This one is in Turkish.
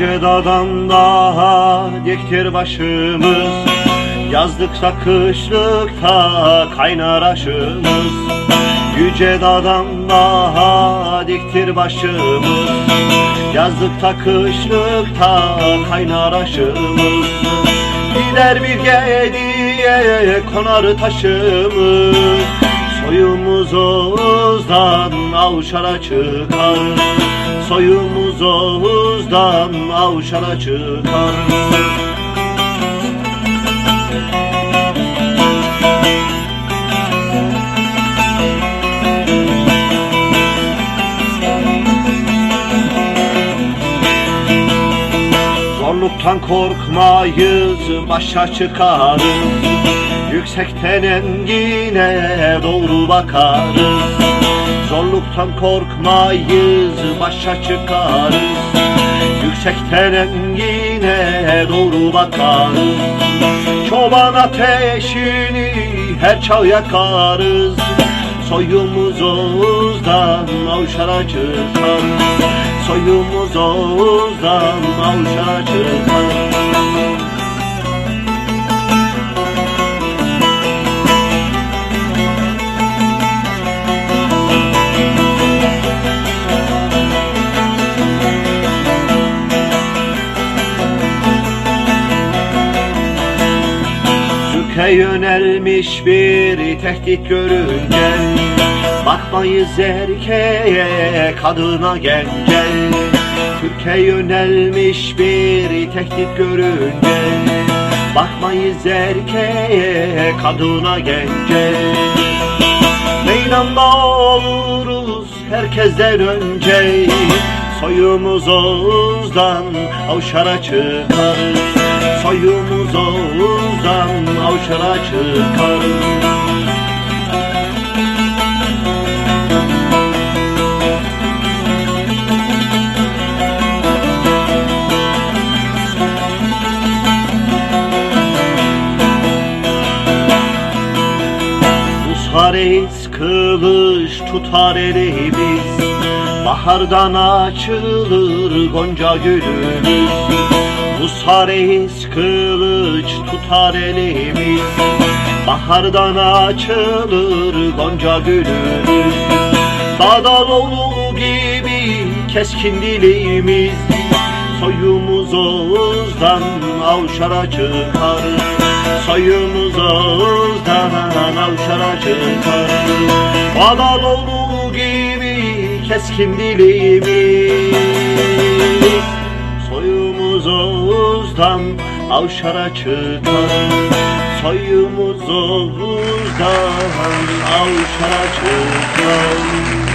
Yüce daha diktir başımız Yazlıkta kışlıkta kaynar aşımız. Yüce dağdan daha diktir başımız. Yazlıkta kışlıkta kaynar aşımız. Gider bir gediye konar taşımız. Soyumuz Oğuz'dan avşara çıkar. Soyumuz Oğuz'dan avşara çıkar Zorluktan korkmayız, başa çıkarız. Yüksekten engine doğru bakarız. Zorluktan korkmayız, başa çıkarız. Yüksekten engine doğru bakarız Çoban ateşini her çağ yakarız. Soyumuz Oğuz'dan avşara çıkar Soyumuz Oğuz'dan çıkar Süke yönelmiş bir tehdit görünce Bakmayız erkeğe kadına gence. Türkiye yönelmiş bir tehdit görünce Bakmayız erkeğe kadına gence. Meydanda oluruz herkesten önce Soyumuz Oğuz'dan avşara çıkar. Soyumuz Oğuz'dan avşara çıkar Musareyiz kılıç tutar elimiz. Bahardan açılır gonca gülümüz Musareyiz kılıç tutar elimiz. Bahardan açılır gonca gülümüz Dağdaloğlu gibi keskin dilimiz. Soyumuz Oğuz'dan avşara çıkar. Soyumuz Oğuz'dan avşara çıkar. Badaloğlu gibi keskin dilimiz Oğuz'dan avşara çıkar Soyumuz Oğuz'dan avşara çıkar